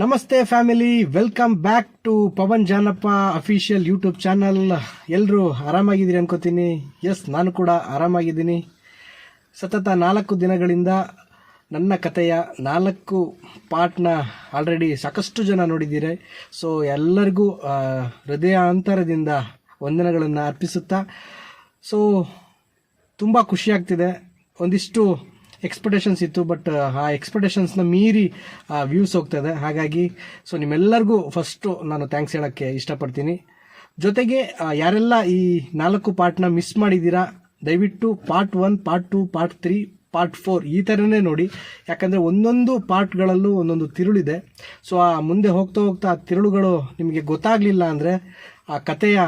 ನಮಸ್ತೆ family, welcome back to Pavan Janappa official YouTube channel. ಎಲ್ಲರೂ ಆರಾಮಾಗಿದ್ದೀರಿ ಅನ್ಕೋತೀನಿ. ಎಸ್, ನಾನು ಕೂಡ ಆರಾಮಾಗಿದ್ದೀನಿ. ಸತತ ನಾಲ್ಕು ದಿನಗಳಿಂದ ನನ್ನ ಕಥೆಯ ನಾಲ್ಕು ಪಾರ್ಟ್ನ ಆಲ್ರೆಡಿ ಸಾಕಷ್ಟು ಜನ ನೋಡಿದ್ದೀರಿ. ಸೊ ಎಲ್ಲರಿಗೂ ಹೃದಯಾಂತರದಿಂದ ವಂದನೆಗಳನ್ನು ಅರ್ಪಿಸುತ್ತಾ. ಸೊ ತುಂಬ ಖುಷಿಯಾಗ್ತಿದೆ ಒಂದಿಷ್ಟು ಎಕ್ಸ್ಪೆಕ್ಟೇಷನ್ಸ್ ಇತ್ತು ಬಟ್ ಆ ಎಕ್ಸ್ಪೆಕ್ಟೇಷನ್ಸ್ನ ಮೀರಿ ವ್ಯೂಸ್ ಹೋಗ್ತಾ ಇದೆ. ಹಾಗಾಗಿ ಸೊ ನಿಮ್ಮೆಲ್ಲರಿಗೂ ಫಸ್ಟು ನಾನು ಥ್ಯಾಂಕ್ಸ್ ಹೇಳೋಕ್ಕೆ ಇಷ್ಟಪಡ್ತೀನಿ. ಜೊತೆಗೆ ಯಾರೆಲ್ಲ ಈ ನಾಲ್ಕು ಪಾರ್ಟ್ನ ಮಿಸ್ ಮಾಡಿದ್ದೀರಾ, ದಯವಿಟ್ಟು part one part two part three part four ಈ ಥರನೇ ನೋಡಿ. ಯಾಕಂದರೆ ಒಂದೊಂದು ಪಾರ್ಟ್ಗಳಲ್ಲೂ ಒಂದೊಂದು ತಿರುಳಿದೆ. ಸೊ ಆ, ಮುಂದೆ ಹೋಗ್ತಾ ಹೋಗ್ತಾ ಆ ತಿರುಳುಗಳು ನಿಮಗೆ ಗೊತ್ತಾಗಲಿಲ್ಲ ಅಂದರೆ, ಆ ಕಥೆಯ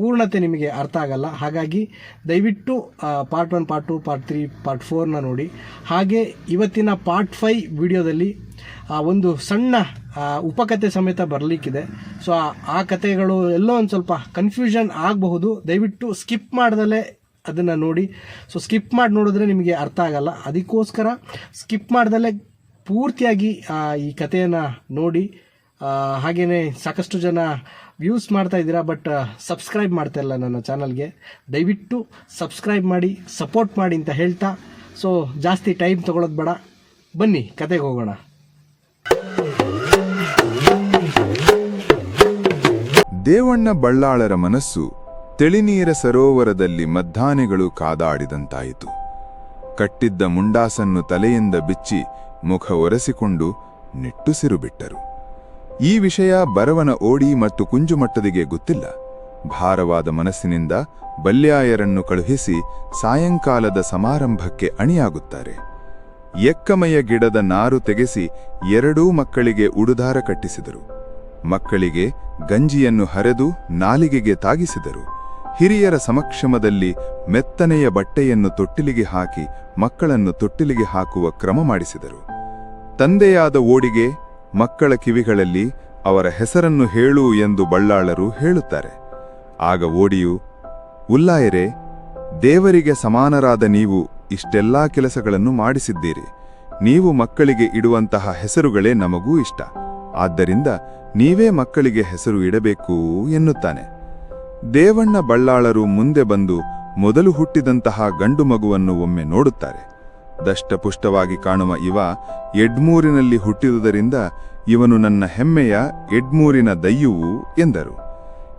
ಪೂರ್ಣತೆ ನಿಮಗೆ ಅರ್ಥ ಆಗಲ್ಲ. ಹಾಗಾಗಿ ದಯವಿಟ್ಟು part one part two part three part ಫೋರ್ನ ನೋಡಿ. ಹಾಗೆ ಇವತ್ತಿನ ಪಾರ್ಟ್ ಫೈ ವಿಡಿಯೋದಲ್ಲಿ ಒಂದು ಸಣ್ಣ ಉಪಕತೆ ಸಮೇತ ಬರಲಿಕ್ಕಿದೆ. ಸೊ ಆ- ಆ ಕಥೆಗಳು ಎಲ್ಲೋ ಒಂದು ಸ್ವಲ್ಪ ಕನ್ಫ್ಯೂಷನ್ ಆಗಬಹುದು. ದಯವಿಟ್ಟು ಸ್ಕಿಪ್ ಮಾಡ್ದಲೇ ಅದನ್ನು ನೋಡಿ. ಸೊ ಸ್ಕಿಪ್ ಮಾಡಿ ನೋಡಿದ್ರೆ ನಿಮಗೆ ಅರ್ಥ ಆಗಲ್ಲ. ಅದಕ್ಕೋಸ್ಕರ ಸ್ಕಿಪ್ ಮಾಡ್ದಲೇ ಪೂರ್ತಿಯಾಗಿ ಈ ಕಥೆಯನ್ನು ನೋಡಿ. ಹಾಗೆಯೇ ಸಾಕಷ್ಟು ಜನ ವ್ಯೂಸ್ ಮಾಡ್ತಾ ಇದ್ದೀರಾ ಬಟ್ ಸಬ್ಸ್ಕ್ರೈಬ್ ಮಾಡ್ತಾ ಇಲ್ಲ ನನ್ನ ಚಾನಲ್ಗೆ ದಯವಿಟ್ಟು ಸಬ್ಸ್ಕ್ರೈಬ್ ಮಾಡಿ ಸಪೋರ್ಟ್ ಮಾಡಿ ಅಂತ ಹೇಳ್ತಾ. ಸೊ ಜಾಸ್ತಿ ಟೈಮ್ ತೊಗೊಳೋದು ಬೇಡ. ಬನ್ನಿ, ಕತೆಗೆ ಹೋಗೋಣ. ದೇವಣ್ಣ ಬಳ್ಳಾಳರ ಮನಸ್ಸು ತೆಳಿನೀರ ಸರೋವರದಲ್ಲಿ ಮದ್ದಾನೆಗಳು ಕಾದಾಡಿದಂತಾಯಿತು. ಕಟ್ಟಿದ್ದ ಮುಂಡಾಸನ್ನು ತಲೆಯಿಂದ ಬಿಚ್ಚಿ ಮುಖ ಒರೆಸಿಕೊಂಡು ನಿಟ್ಟುಸಿರು ಬಿಟ್ಟರು. ಈ ವಿಷಯ ಬರವನ ಓಡಿ ಮತ್ತು ಕುಂಜುಮಟ್ಟದಿಗೆ ಗೊತ್ತಿಲ್ಲ. ಭಾರವಾದ ಮನಸ್ಸಿನಿಂದ ಬಲ್ಯಾಯರನ್ನು ಕಳುಹಿಸಿ ಸಾಯಂಕಾಲದ ಸಮಾರಂಭಕ್ಕೆ ಅಣಿಯಾಗುತ್ತಾರೆ. ಎಕ್ಕಮಯ ಗಿಡದ ನಾರು ತೆಗೆಸಿ ಎರಡೂ ಮಕ್ಕಳಿಗೆ ಉಡುದಾರ ಕಟ್ಟಿಸಿದರು. ಮಕ್ಕಳಿಗೆ ಗಂಜಿಯನ್ನು ಹರೆದು ನಾಲಿಗೆಗೆ ತಾಗಿಸಿದರು. ಹಿರಿಯರ ಸಮಕ್ಷಮದಲ್ಲಿ ಮೆತ್ತನೆಯ ಬಟ್ಟೆಯನ್ನು ತೊಟ್ಟಿಲಿಗೆ ಹಾಕಿ ಮಕ್ಕಳನ್ನು ತೊಟ್ಟಿಲಿಗೆ ಹಾಕುವ ಕ್ರಮ ಮಾಡಿಸಿದರು. ತಂದೆಯಾದ ಓಡಿಗೆ ಮಕ್ಕಳ ಕಿವಿಗಳಲ್ಲಿ ಅವರ ಹೆಸರನ್ನು ಹೇಳು ಎಂದು ಬಳ್ಳಾಳರು ಹೇಳುತ್ತಾರೆ. ಆಗ ಓಡಿಯು, ಉಲ್ಲಾಯರೆ, ದೇವರಿಗೆ ಸಮಾನರಾದ ನೀವು ಇಷ್ಟೆಲ್ಲಾ ಕೆಲಸಗಳನ್ನು ಮಾಡಿಸಿದ್ದೀರಿ. ನೀವು ಮಕ್ಕಳಿಗೆ ಇಡುವಂತಹ ಹೆಸರುಗಳೇ ನಮಗೂ ಇಷ್ಟ. ಆದ್ದರಿಂದ ನೀವೇ ಮಕ್ಕಳಿಗೆ ಹೆಸರು ಇಡಬೇಕು ಎನ್ನುತ್ತಾನೆ. ದೇವಣ್ಣ ಬಳ್ಳಾಳರು ಮುಂದೆ ಬಂದು ಮೊದಲು ಹುಟ್ಟಿದಂತಹ ಗಂಡು ಮಗುವನ್ನು ಒಮ್ಮೆ ನೋಡುತ್ತಾರೆ. ದಷ್ಟಪುಷ್ಟವಾಗಿ ಕಾಣುವ ಇವ ಎಡ್ಮೂರಿನಲ್ಲಿ ಹುಟ್ಟಿದುದರಿಂದ ಇವನು ನನ್ನ ಹೆಮ್ಮೆಯ ಎಡ್ಮೂರಿನ ದಯ್ಯುವು ಎಂದರು.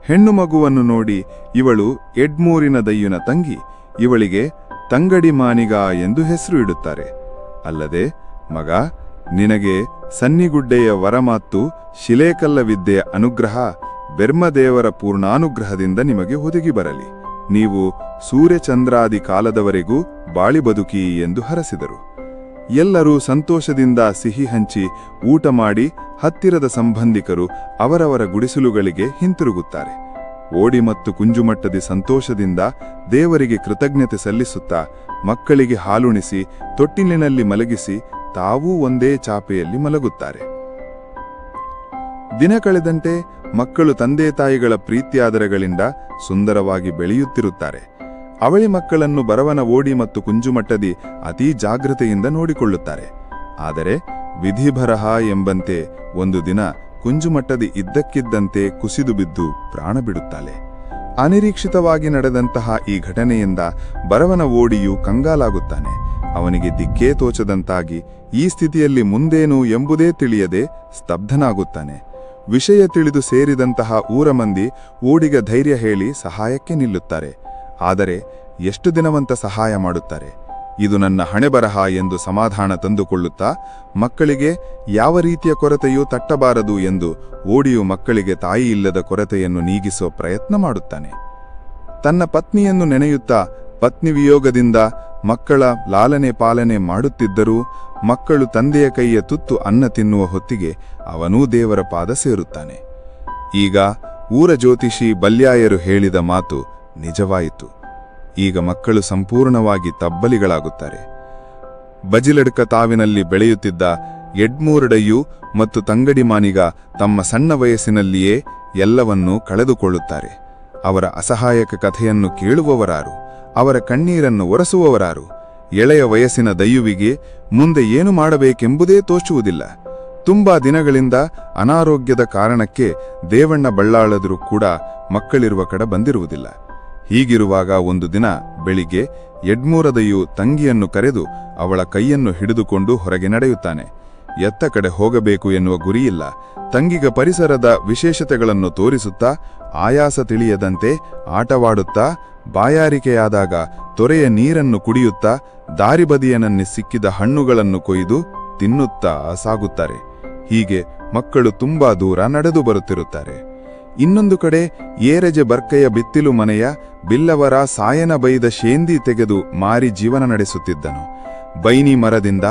ಹೆಣ್ಣು ಮಗುವನ್ನು ನೋಡಿ ಇವಳು ಎಡ್ಮೂರಿನ ದಯ್ಯುನ ತಂಗಿ, ಇವಳಿಗೆ ತಂಗಡಿ ಮಾನಿಗ ಎಂದು ಹೆಸರು ಇಡುತ್ತಾರೆ. ಅಲ್ಲದೆ, ಮಗ, ನಿನಗೆ ಸನ್ನಿಗುಡ್ಡೆಯ ವರಮಾತ್ತು ಶಿಲೇಕಲ್ಲ ಶಿಲೇಕಲ್ಲವಿದ್ದೆಯ ಅನುಗ್ರಹ, ಬೆರ್ಮದೇವರ ಪೂರ್ಣಾನುಗ್ರಹದಿಂದ ನಿಮಗೆ ಒದಗಿ ಬರಲಿ. ನೀವು ಸೂರ್ಯಚಂದ್ರಾದಿ ಕಾಲದವರೆಗೂ ಬಾಳಿ ಬದುಕಿ ಎಂದು ಹರಸಿದರು. ಎಲ್ಲರೂ ಸಂತೋಷದಿಂದ ಸಿಹಿ ಹಂಚಿ ಊಟ ಮಾಡಿ ಹತ್ತಿರದ ಸಂಬಂಧಿಕರು ಅವರವರ ಗುಡಿಸಲುಗಳಿಗೆ ಹಿಂತಿರುಗುತ್ತಾರೆ. ಓಡಿ ಮತ್ತು ಕುಂಜುಮಟ್ಟದಿ ಸಂತೋಷದಿಂದ ದೇವರಿಗೆ ಕೃತಜ್ಞತೆ ಸಲ್ಲಿಸುತ್ತಾ ಮಕ್ಕಳಿಗೆ ಹಾಲುಣಿಸಿ ತೊಟ್ಟಿಲಿನಲ್ಲಿ ಮಲಗಿಸಿ ತಾವೂ ಒಂದೇ ಚಾಪೆಯಲ್ಲಿ ಮಲಗುತ್ತಾರೆ. ದಿನ ಕಳೆದಂತೆ ಮಕ್ಕಳು ತಂದೆ ತಾಯಿಗಳ ಪ್ರೀತ್ಯಾದರಗಳಿಂದ ಸುಂದರವಾಗಿ ಬೆಳೆಯುತ್ತಿರುತ್ತಾರೆ. ಅವಳಿ ಮಕ್ಕಳನ್ನು ಬರವನ ಓಡಿ ಮತ್ತು ಕುಂಜುಮಟ್ಟದಿ ಅತೀ ಜಾಗೃತೆಯಿಂದ ನೋಡಿಕೊಳ್ಳುತ್ತಾರೆ. ಆದರೆ ವಿಧಿಭರಹ ಎಂಬಂತೆ ಒಂದು ದಿನ ಕುಂಜುಮಟ್ಟದಿ ಇದ್ದಕ್ಕಿದ್ದಂತೆ ಕುಸಿದು ಬಿದ್ದು ಪ್ರಾಣ ಬಿಡುತ್ತಾಳೆ. ಅನಿರೀಕ್ಷಿತವಾಗಿ ನಡೆದಂತಹ ಈ ಘಟನೆಯಿಂದ ಬರವನ ಓಡಿಯು ಕಂಗಾಲಾಗುತ್ತಾನೆ. ಅವನಿಗೆ ದಿಕ್ಕೇ ತೋಚದಂತಾಗಿ ಈ ಸ್ಥಿತಿಯಲ್ಲಿ ಮುಂದೇನು ಎಂಬುದೇ ತಿಳಿಯದೆ ಸ್ತಬ್ಧನಾಗುತ್ತಾನೆ. ವಿಷಯ ತಿಳಿದು ಸೇರಿದಂತಹ ಊರ ಮಂದಿ ಓಡಿಗ ಧೈರ್ಯ ಹೇಳಿ ಸಹಾಯಕ್ಕೆ ನಿಲ್ಲುತ್ತಾರೆ. ಆದರೆ ಎಷ್ಟು ದಿನವಂತ ಸಹಾಯ ಮಾಡುತ್ತಾರೆ? ಇದು ನನ್ನ ಹಣೆಬರಹ ಎಂದು ಸಮಾಧಾನ ತಂದುಕೊಳ್ಳುತ್ತಾ ಮಕ್ಕಳಿಗೆ ಯಾವ ರೀತಿಯ ಕೊರತೆಯೂ ತಟ್ಟಬಾರದು ಎಂದು ಓಡಿಯು ಮಕ್ಕಳಿಗೆ ತಾಯಿ ಇಲ್ಲದ ಕೊರತೆಯನ್ನು ನೀಗಿಸುವ ಪ್ರಯತ್ನ ಮಾಡುತ್ತಾನೆ. ತನ್ನ ಪತ್ನಿಯನ್ನು ನೆನೆಯುತ್ತಾ ಪತ್ನಿ ವಿಯೋಗದಿಂದ ಮಕ್ಕಳ ಲಾಲನೆ ಪಾಲನೆ ಮಾಡುತ್ತಿದ್ದರೂ ಮಕ್ಕಳು ತಂದೆಯ ಕೈಯ ತುತ್ತು ಅನ್ನ ತಿನ್ನುವ ಹೊತ್ತಿಗೆ ಅವನೂ ದೇವರ ಪಾದ ಸೇರುತ್ತಾನೆ. ಈಗ ಊರ ಜ್ಯೋತಿಷಿ ಬಲ್ಯಾಯರು ಹೇಳಿದ ಮಾತು ನಿಜವಾಯಿತು. ಈಗ ಮಕ್ಕಳು ಸಂಪೂರ್ಣವಾಗಿ ತಬ್ಬಲಿಗಳಾಗುತ್ತಾರೆ. ಬಜಿಲಡ್ಕ ತಾವಿನಲ್ಲಿ ಬೆಳೆಯುತ್ತಿದ್ದ ಎಡ್ಮೂರಡಯ್ಯು ಮತ್ತು ತಂಗಡಿ ಮಾನಿಗ ತಮ್ಮ ಸಣ್ಣ ವಯಸ್ಸಿನಲ್ಲಿಯೇ ಎಲ್ಲವನ್ನೂ ಕಳೆದುಕೊಳ್ಳುತ್ತಾರೆ. ಅವರ ಅಸಹಾಯಕ ಕಥೆಯನ್ನು ಕೇಳುವವರಾರು, ಅವರ ಕಣ್ಣೀರನ್ನು ಒರೆಸುವವರಾರು ಎಳೆಯ ವಯಸ್ಸಿನ ದಯ್ಯುವಿಗೆ ಮುಂದೆ ಏನು ಮಾಡಬೇಕೆಂಬುದೇ ತೋಚುವುದಿಲ್ಲ. ತುಂಬಾ ದಿನಗಳಿಂದ ಅನಾರೋಗ್ಯದ ಕಾರಣಕ್ಕೆ ದೇವಣ್ಣ ಬಳ್ಳಾಳದ್ರು ಕೂಡ ಮಕ್ಕಳಿರುವ ಕಡೆ ಬಂದಿರುವುದಿಲ್ಲ. ಹೀಗಿರುವಾಗ ಒಂದು ದಿನ ಬೆಳಿಗ್ಗೆ ಯಡ್ಮೂರದೆಯು ತಂಗಿಯನ್ನು ಕರೆದು ಅವಳ ಕೈಯನ್ನು ಹಿಡಿದುಕೊಂಡು ಹೊರಗೆ ನಡೆಯುತ್ತಾನೆ. ಎತ್ತ ಕಡೆ ಹೋಗಬೇಕು ಎನ್ನುವ ಗುರಿಯಿಲ್ಲ. ತಂಗಿಗ ಪರಿಸರದ ವಿಶೇಷತೆಗಳನ್ನು ತೋರಿಸುತ್ತಾ, ಆಯಾಸ ತಿಳಿಯದಂತೆ ಆಟವಾಡುತ್ತಾ, ಬಾಯಾರಿಕೆಯಾದಾಗ ತೊರೆಯ ನೀರನ್ನು ಕುಡಿಯುತ್ತಾ ದಾರಿಬದಿಯನನ್ನೇ ಸಿಕ್ಕಿದ ಹಣ್ಣುಗಳನ್ನು ಕೊಯ್ದು ತಿನ್ನುತ್ತಾ ಸಾಗುತ್ತಾರೆ. ಹೀಗೆ ಮಕ್ಕಳು ತುಂಬಾ ದೂರ ನಡೆದು ಬರುತ್ತಿರುತ್ತಾರೆ. ಇನ್ನೊಂದು ಕಡೆ ಏರೆಜೆ ಬರ್ಕೆಯ ಬಿತ್ತಿಲು ಮನೆಯ ಬಿಲ್ಲವರ ಸಾಯನ ಬೈದ ಶೇಂದಿ ತೆಗೆದು ಮಾರಿ ಜೀವನ ನಡೆಸುತ್ತಿದ್ದನು. ಬೈನಿ ಮರದಿಂದ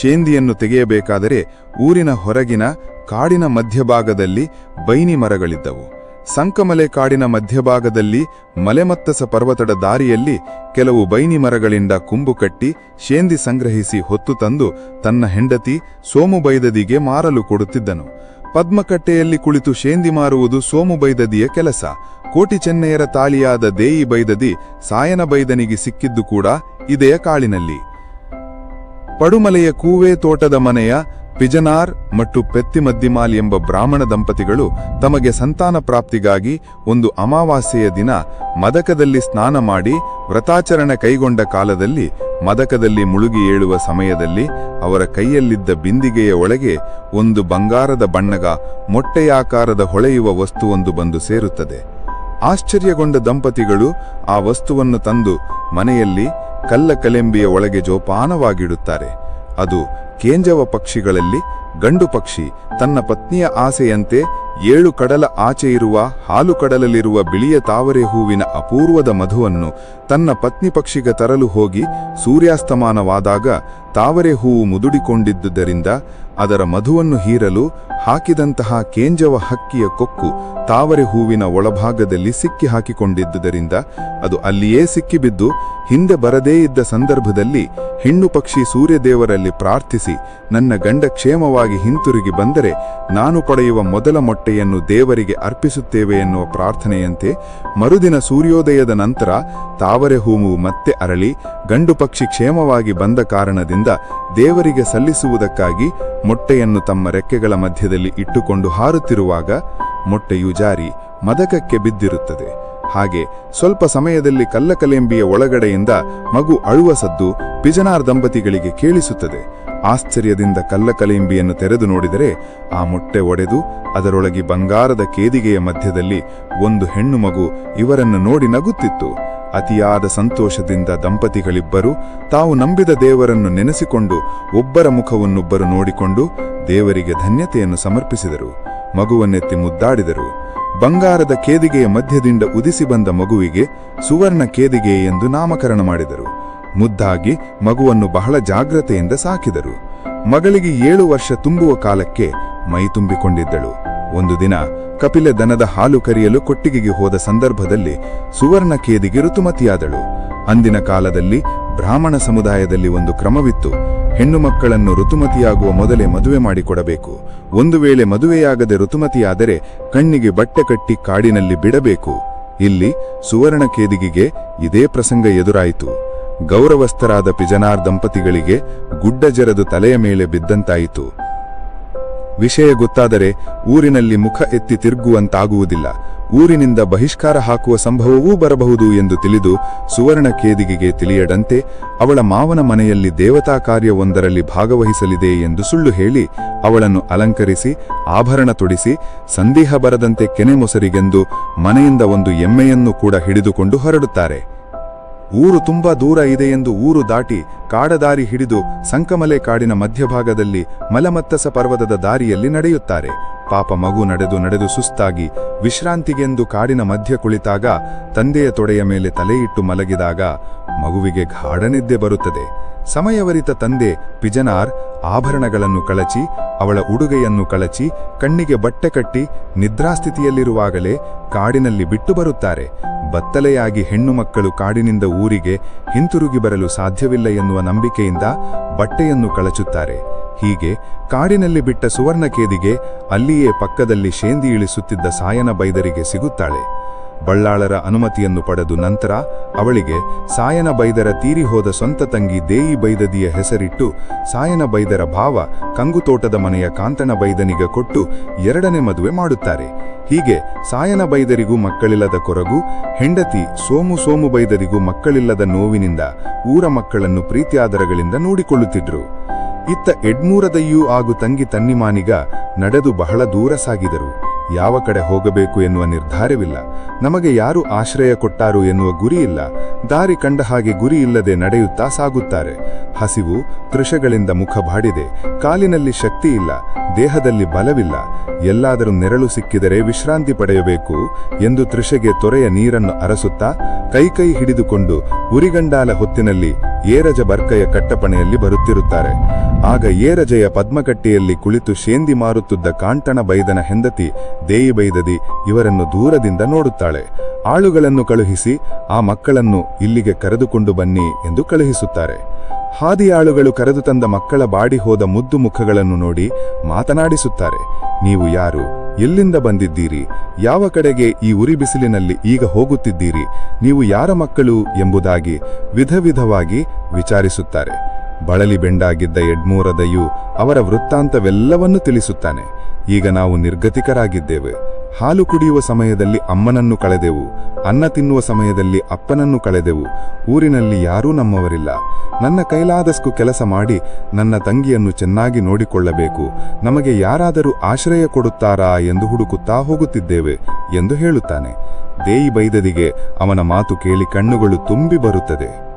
ಶೇಂದಿಯನ್ನು ತೆಗೆಯಬೇಕಾದರೆ ಊರಿನ ಹೊರಗಿನ ಕಾಡಿನ ಮಧ್ಯಭಾಗದಲ್ಲಿ ಬೈನಿ ಮರಗಳಿದ್ದವು. ಸಂಕಮಲೆ ಕಾಡಿನ ಮಧ್ಯಭಾಗದಲ್ಲಿ ಮಲೆಮತ್ತಸ ಪರ್ವತದ ದಾರಿಯಲ್ಲಿ ಕೆಲವು ಬೈನಿ ಮರಗಳಿಂದ ಕುಂಬು ಕಟ್ಟಿ ಶೇಂದಿ ಸಂಗ್ರಹಿಸಿ ಹೊತ್ತು ತಂದು ತನ್ನ ಹೆಂಡತಿ ಸೋಮುಬೈದದಿಗೆ ಮಾರಲು ಕೊಡುತ್ತಿದ್ದನು. ಪದ್ಮಕಟ್ಟೆಯಲ್ಲಿ ಕುಳಿತು ಶೇಂದಿ ಮಾರುವುದು ಸೋಮುಬೈದದಿಯ ಕೆಲಸ. ಕೋಟಿ ಚೆನ್ನೆಯರ ತಾಳಿಯಾದ ದೇಯಿ ಬೈದದಿ ಸಾಯನ ಬೈದನಿಗೆ ಸಿಕ್ಕಿದ್ದು ಕೂಡ ಇದೆಯ ಕಾಳಿನಲ್ಲಿ. ಪಡುಮಲೆಯ ಕೂವೆ ತೋಟದ ಮನೆಯ ಪಿಜನಾರ್ ಮತ್ತು ಪೆತ್ತಿಮದ್ದಿಮಾಲ್ ಎಂಬ ಬ್ರಾಹ್ಮಣ ದಂಪತಿಗಳು ತಮಗೆ ಸಂತಾನ ಪ್ರಾಪ್ತಿಗಾಗಿ ಒಂದು ಅಮಾವಾಸ್ಯೆಯ ದಿನ ಮದಕದಲ್ಲಿ ಸ್ನಾನ ಮಾಡಿ ವ್ರತಾಚರಣೆ ಕೈಗೊಂಡ ಕಾಲದಲ್ಲಿ ಮದಕದಲ್ಲಿ ಮುಳುಗಿ ಏಳುವ ಸಮಯದಲ್ಲಿ ಅವರ ಕೈಯಲ್ಲಿದ್ದ ಬಿಂದಿಗೆಯ ಒಳಗೆ ಒಂದು ಬಂಗಾರದ ಬಣ್ಣಗ ಮೊಟ್ಟೆಯಾಕಾರದ ಹೊಳೆಯುವ ವಸ್ತುವೊಂದು ಬಂದು ಸೇರುತ್ತದೆ. ಆಶ್ಚರ್ಯಗೊಂಡ ದಂಪತಿಗಳು ಆ ವಸ್ತುವನ್ನು ತಂದು ಮನೆಯಲ್ಲಿ ಕಲ್ಲ ಕಲೆಂಬಿಯ ಒಳಗೆ ಜೋಪಾನವಾಗಿಡುತ್ತಾರೆ. ಅದು ಕೇಂಜವ ಪಕ್ಷಿಗಳಲ್ಲಿ ಗಂಡು ಪಕ್ಷಿ, ತನ್ನ ಪತ್ನಿಯ ಆಸೆಯಂತೆ ಏಳು ಕಡಲ ಆಚೆ ಇರುವ, ಹಾಲು ಕಡಲಲ್ಲಿರುವ ಬಿಳಿಯ ತಾವರೆ ಹೂವಿನ ಅಪೂರ್ವದ ಮಧುವನ್ನು ತನ್ನ ಪತ್ನಿ ಪಕ್ಷಿಗೆ ತರಲು ಹೋಗಿ ಸೂರ್ಯಾಸ್ತಮಾನವಾದಾಗ ತಾವರೆ ಹೂವು ಮುದುಡಿಕೊಂಡಿದ್ದುದರಿಂದ ಅದರ ಮಧುವನ್ನು ಹೀರಲು ಹಾಕಿದಂತಹ ಕೇಂಜವ ಹಕ್ಕಿಯ ಕೊಕ್ಕು ತಾವರೆ ಹೂವಿನ ಒಳಭಾಗದಲ್ಲಿ ಸಿಕ್ಕಿ ಹಾಕಿಕೊಂಡಿದ್ದುದರಿಂದ ಅದು ಅಲ್ಲಿಯೇ ಸಿಕ್ಕಿಬಿದ್ದು ಹಿಂದೆ ಬರದೇ ಇದ್ದ ಸಂದರ್ಭದಲ್ಲಿ ಹೆಣ್ಣು ಪಕ್ಷಿ ಸೂರ್ಯದೇವರಲ್ಲಿ ಪ್ರಾರ್ಥಿಸಿ ನನ್ನ ಗಂಡ ಕ್ಷೇಮವಾಗಿ ಹಿಂತಿರುಗಿ ಬಂದರೆ ನಾನು ಪಡೆಯುವ ಮೊದಲ ಮೊಟ್ಟೆಯನ್ನು ದೇವರಿಗೆ ಅರ್ಪಿಸುತ್ತೇವೆ ಎನ್ನುವ ಪ್ರಾರ್ಥನೆಯಂತೆ ಮರುದಿನ ಸೂರ್ಯೋದಯದ ನಂತರ ತಾವರೆ ಹೂವು ಮತ್ತೆ ಅರಳಿ ಗಂಡು ಪಕ್ಷಿ ಕ್ಷೇಮವಾಗಿ ಬಂದ ಕಾರಣದಿಂದ ದೇವರಿಗೆ ಸಲ್ಲಿಸುವುದಕ್ಕಾಗಿ ಮೊಟ್ಟೆಯನ್ನು ತಮ್ಮ ರೆಕ್ಕೆಗಳ ಮಧ್ಯದಲ್ಲಿ ಇಟ್ಟುಕೊಂಡು ಹಾರುತ್ತಿರುವಾಗ ಮೊಟ್ಟೆಯು ಜಾರಿ ಮದಕಕ್ಕೆ ಬಿದ್ದಿರುತ್ತದೆ. ಹಾಗೆ ಸ್ವಲ್ಪ ಸಮಯದಲ್ಲಿ ಕಲ್ಲಕಲೆಂಬಿಯ ಒಳಗಡೆಯಿಂದ ಮಗು ಅಳುವ ಸದ್ದು ಪಿಜನಾರ್ ದಂಪತಿಗಳಿಗೆ ಕೇಳಿಸುತ್ತದೆ. ಆಶ್ಚರ್ಯದಿಂದ ಕಲ್ಲಕಲೆಂಬಿಯನ್ನು ತೆರೆದು ನೋಡಿದರೆ ಆ ಮೊಟ್ಟೆ ಒಡೆದು ಅದರೊಳಗೆ ಬಂಗಾರದ ಕೇದಿಗೆಯ ಮಧ್ಯದಲ್ಲಿ ಒಂದು ಹೆಣ್ಣು ಮಗು ಇವರನ್ನು ನೋಡಿ ನಗುತ್ತಿತ್ತು. ಅತಿಯಾದ ಸಂತೋಷದಿಂದ ದಂಪತಿಗಳಿಬ್ಬರು ತಾವು ನಂಬಿದ ದೇವರನ್ನು ನೆನೆಸಿಕೊಂಡು ಒಬ್ಬರ ಮುಖವನ್ನೊಬ್ಬರು ನೋಡಿಕೊಂಡು ದೇವರಿಗೆ ಧನ್ಯತೆಯನ್ನು ಸಮರ್ಪಿಸಿದರು. ಮಗುವನ್ನೆತ್ತಿ ಮುದ್ದಾಡಿದರು. ಬಂಗಾರದ ಕೇದಿಗೆಯ ಮಧ್ಯದಿಂದ ಉದಿಸಿ ಬಂದ ಮಗುವಿಗೆ ಸುವರ್ಣ ಕೇದಿಗೆ ಎಂದು ನಾಮಕರಣ ಮಾಡಿದರು. ಮುದ್ದಾಗಿ ಮಗುವನ್ನು ಬಹಳ ಜಾಗ್ರತೆಯಿಂದ ಸಾಕಿದರು. ಮಗಳಿಗೆ ಏಳು ವರ್ಷ ತುಂಬುವ ಕಾಲಕ್ಕೆ ಮೈ ತುಂಬಿಕೊಂಡಿದ್ದಳು. ಒಂದು ದಿನ ಕಪಿಲೆ ದನದ ಹಾಲು ಕರಿಯಲು ಕೊಟ್ಟಿಗೆಗೆ ಹೋದ ಸಂದರ್ಭದಲ್ಲಿ ಸುವರ್ಣ ಕೇದಿಗೆ ಋತುಮತಿಯಾದಳು. ಅಂದಿನ ಕಾಲದಲ್ಲಿ ಬ್ರಾಹ್ಮಣ ಸಮುದಾಯದಲ್ಲಿ ಒಂದು ಕ್ರಮವಿತ್ತು. ಹೆಣ್ಣು ಮಕ್ಕಳನ್ನು ಋತುಮತಿಯಾಗುವ ಮೊದಲೇ ಮದುವೆ ಮಾಡಿಕೊಡಬೇಕು. ಒಂದು ವೇಳೆ ಮದುವೆಯಾಗದೆ ಋತುಮತಿಯಾದರೆ ಕಣ್ಣಿಗೆ ಬಟ್ಟೆ ಕಟ್ಟಿ ಕಾಡಿನಲ್ಲಿ ಬಿಡಬೇಕು. ಇಲ್ಲಿ ಸುವರ್ಣ ಕೇದಿಗೆ ಇದೇ ಪ್ರಸಂಗ ಎದುರಾಯಿತು. ಗೌರವಸ್ಥರಾದ ಪಿಜನಾರ್ ದಂಪತಿಗಳಿಗೆ ಗುಡ್ಡ ಜರದು ತಲೆಯ ಮೇಲೆ ಬಿದ್ದಂತಾಯಿತು. ವಿಷಯ ಗೊತ್ತಾದರೆ ಊರಿನಲ್ಲಿ ಮುಖ ಎತ್ತಿ ತಿರುಗುವಂತಾಗುವುದಿಲ್ಲ. ಊರಿನಿಂದ ಬಹಿಷ್ಕಾರ ಹಾಕುವ ಸಂಭವವೂ ಬರಬಹುದು ಎಂದು ತಿಳಿದು ಸುವರ್ಣ ಕೇದಿಗೆಗೆ ತಿಳಿಯದಂತೆ ಅವಳ ಮಾವನ ಮನೆಯಲ್ಲಿ ದೇವತಾ ಕಾರ್ಯವೊಂದರಲ್ಲಿ ಭಾಗವಹಿಸಲಿದೆ ಎಂದು ಸುಳ್ಳು ಹೇಳಿ ಅವಳನ್ನು ಅಲಂಕರಿಸಿ, ಆಭರಣ ತೊಡಿಸಿ, ಸಂದೇಹ ಬರದಂತೆ ಕೆನೆ ಮೊಸರಿಗೆಂದು ಮನೆಯಿಂದ ಒಂದು ಎಮ್ಮೆಯನ್ನು ಕೂಡ ಹಿಡಿದುಕೊಂಡು ಹೊರಡುತ್ತಾರೆ. ಊರು ತುಂಬಾ ದೂರ ಇದೆ ಎಂದು ಊರು ದಾಟಿ ಕಾಡದಾರಿ ಹಿಡಿದು ಸಂಕಮಲೆ ಕಾಡಿನ ಮಧ್ಯಭಾಗದಲ್ಲಿ ಮಲಮತ್ತಸ ಪರ್ವತದ ದಾರಿಯಲ್ಲಿ ನಡೆಯುತ್ತಾರೆ. ಪಾಪ ಮಗು ನಡೆದು ನಡೆದು ಸುಸ್ತಾಗಿ ವಿಶ್ರಾಂತಿಗೆಂದು ಕಾಡಿನ ಮಧ್ಯ ಕುಳಿತಾಗ ತಂದೆಯ ತೊಡೆಯ ಮೇಲೆ ತಲೆಯಿಟ್ಟು ಮಲಗಿದಾಗ ಮಗುವಿಗೆ ಗಾಢನಿದ್ದೆ ಬರುತ್ತದೆ. ಸಮಯವರಿತ ತಂದೆ ಪಿಜನಾರ್ ಆಭರಣಗಳನ್ನು ಕಳಚಿ, ಅವಳ ಉಡುಗೆಯನ್ನು ಕಳಚಿ, ಕಣ್ಣಿಗೆ ಬಟ್ಟೆ ಕಟ್ಟಿ, ನಿದ್ರಾಸ್ಥಿತಿಯಲ್ಲಿರುವಾಗಲೇ ಕಾಡಿನಲ್ಲಿ ಬಿಟ್ಟು ಬರುತ್ತಾರೆ. ಬತ್ತಲೆಯಾಗಿ ಹೆಣ್ಣು ಮಕ್ಕಳು ಕಾಡಿನಿಂದ ಊರಿಗೆ ಹಿಂತಿರುಗಿ ಬರಲು ಸಾಧ್ಯವಿಲ್ಲ ಎನ್ನುವ ನಂಬಿಕೆಯಿಂದ ಬಟ್ಟೆಯನ್ನು ಕಳಚುತ್ತಾರೆ. ಹೀಗೆ ಕಾಡಿನಲ್ಲಿ ಬಿಟ್ಟ ಸುವರ್ಣ ಕೇದಿಗೆ ಅಲ್ಲಿಯೇ ಪಕ್ಕದಲ್ಲಿ ಶೇಂದಿ ಇಳಿಸುತ್ತಿದ್ದ ಸಾಯನ ಬೈದರಿಗೆ ಸಿಗುತ್ತಾಳೆ. ಬಳ್ಳಾಳರ ಅನುಮತಿಯನ್ನು ಪಡೆದು ನಂತರ ಅವಳಿಗೆ ಸಾಯನ ಬೈದರ ತೀರಿ ಹೋದ ಸ್ವಂತ ತಂಗಿ ದೇಯಿ ಬೈದದಿಯ ಹೆಸರಿಟ್ಟು ಸಾಯನ ಬೈದರ ಭಾವ ಕಂಗುತೋಟದ ಮನೆಯ ಕಾಂತನ ಬೈದನಿಗ ಕೊಟ್ಟು ಎರಡನೇ ಮದುವೆ ಮಾಡುತ್ತಾರೆ. ಹೀಗೆ ಸಾಯನ ಬೈದರಿಗೂ ಮಕ್ಕಳಿಲ್ಲದ ಕೊರಗು, ಹೆಂಡತಿ ಸೋಮು ಸೋಮು ಬೈದರಿಗೂ ಮಕ್ಕಳಿಲ್ಲದ ನೋವಿನಿಂದ ಊರ ಮಕ್ಕಳನ್ನು ಪ್ರೀತಿಯಾದರಗಳಿಂದ ನೋಡಿಕೊಳ್ಳುತ್ತಿದ್ರು. ಇತ್ತ ಎಡ್ಮೂರದಯ್ಯೂ ಹಾಗೂ ತಂಗಿ ತನ್ನಿಮಾನಿಗ ನಡೆದು ಬಹಳ ದೂರ ಸಾಗಿದರು. ಯಾವ ಕಡೆ ಹೋಗಬೇಕು ಎನ್ನುವ ನಿರ್ಧಾರವಿಲ್ಲ. ನಮಗೆ ಯಾರು ಆಶ್ರಯ ಕೊಟ್ಟಾರು ಎನ್ನುವ ಗುರಿ ಇಲ್ಲ ದಾರಿ ಕಂಡ ಹಾಗೆ ಗುರಿ ಇಲ್ಲದೆ ನಡೆಯುತ್ತಾ ಸಾಗುತ್ತಾರೆ. ಹಸಿವು ತೃಷಗಳಿಂದ ಮುಖ ಬಾಡಿದೆ. ಕಾಲಿನಲ್ಲಿ ಶಕ್ತಿ ಇಲ್ಲ. ದೇಹದಲ್ಲಿ ಬಲವಿಲ್ಲ. ಎಲ್ಲಾದರೂ ನೆರಳು ಸಿಕ್ಕಿದರೆ ವಿಶ್ರಾಂತಿ ಪಡೆಯಬೇಕು ಎಂದು ತೃಷೆಗೆ ತೊರೆಯ ನೀರನ್ನು ಅರಸುತ್ತಾ ಕೈಕೈ ಹಿಡಿದುಕೊಂಡು ಉರಿಗಂಡಾಲ ಹೊತ್ತಿನಲ್ಲಿ ಏರಜ ಬರ್ಕಯ ಕಟ್ಟಪಣೆಯಲ್ಲಿ ಬರುತ್ತಿರುತ್ತಾರೆ. ಆಗ ಏರಜೆಯ ಪದ್ಮಕಟ್ಟೆಯಲ್ಲಿ ಕುಳಿತು ಶೇಂದಿ ಮಾರುತ್ತಿದ್ದ ಕಾಂಟಣ ಬೈದನ ಹೆಂಡತಿ ದೇಯಿ ಬೈದದಿ ಇವರನ್ನು ದೂರದಿಂದ ನೋಡುತ್ತಾಳೆ. ಆಳುಗಳನ್ನು ಕಳುಹಿಸಿ ಆ ಮಕ್ಕಳನ್ನು ಇಲ್ಲಿಗೆ ಕರೆದುಕೊಂಡು ಬನ್ನಿ ಎಂದು ಕಳುಹಿಸುತ್ತಾರೆ. ಹಾದಿಯಾಳುಗಳು ಕರೆದು ತಂದ ಮಕ್ಕಳ ಬಾಡಿ ಹೋದ ಮುದ್ದು ಮುಖಗಳನ್ನು ನೋಡಿ ಮಾತನಾಡಿಸುತ್ತಾರೆ. ನೀವು ಯಾರು? ಎಲ್ಲಿಂದ ಬಂದಿದ್ದೀರಿ? ಯಾವ ಕಡೆಗೆ ಈ ಉರಿ ಬಿಸಿಲಿನಲ್ಲಿ ಈಗ ಹೋಗುತ್ತಿದ್ದೀರಿ? ನೀವು ಯಾರ ಮಕ್ಕಳು ಎಂಬುದಾಗಿ ವಿಧ ವಿಧವಾಗಿ ವಿಚಾರಿಸುತ್ತಾರೆ. ಬಳಲಿ ಬೆಂಡಾಗಿದ್ದ ಎಡ್ಮೂರದಯು ಅವರ ವೃತ್ತಾಂತವೆಲ್ಲವನ್ನೂ ತಿಳಿಸುತ್ತಾನೆ. ಈಗ ನಾವು ನಿರ್ಗತಿಕರಾಗಿದ್ದೇವೆ. ಹಾಲು ಕುಡಿಯುವ ಸಮಯದಲ್ಲಿ ಅಮ್ಮನನ್ನು ಕಳೆದೆವು. ಅನ್ನ ತಿನ್ನುವ ಸಮಯದಲ್ಲಿ ಅಪ್ಪನನ್ನು ಕಳೆದೆವು. ಊರಿನಲ್ಲಿ ಯಾರೂ ನಮ್ಮವರಿಲ್ಲ. ನನ್ನ ಕೈಲಾದಷ್ಟು ಕೆಲಸ ಮಾಡಿ ನನ್ನ ತಂಗಿಯನ್ನು ಚೆನ್ನಾಗಿ ನೋಡಿಕೊಳ್ಳಬೇಕು. ನಮಗೆ ಯಾರಾದರೂ ಆಶ್ರಯ ಕೊಡುತ್ತಾರಾ ಎಂದು ಹುಡುಕುತ್ತಾ ಹೋಗುತ್ತಿದ್ದೇವೆ ಎಂದು ಹೇಳುತ್ತಾನೆ. ದೇಯಿ ಬೈದದಿಗೆ ಅವನ ಮಾತು ಕೇಳಿ ಕಣ್ಣುಗಳು ತುಂಬಿ ಬರುತ್ತದೆ.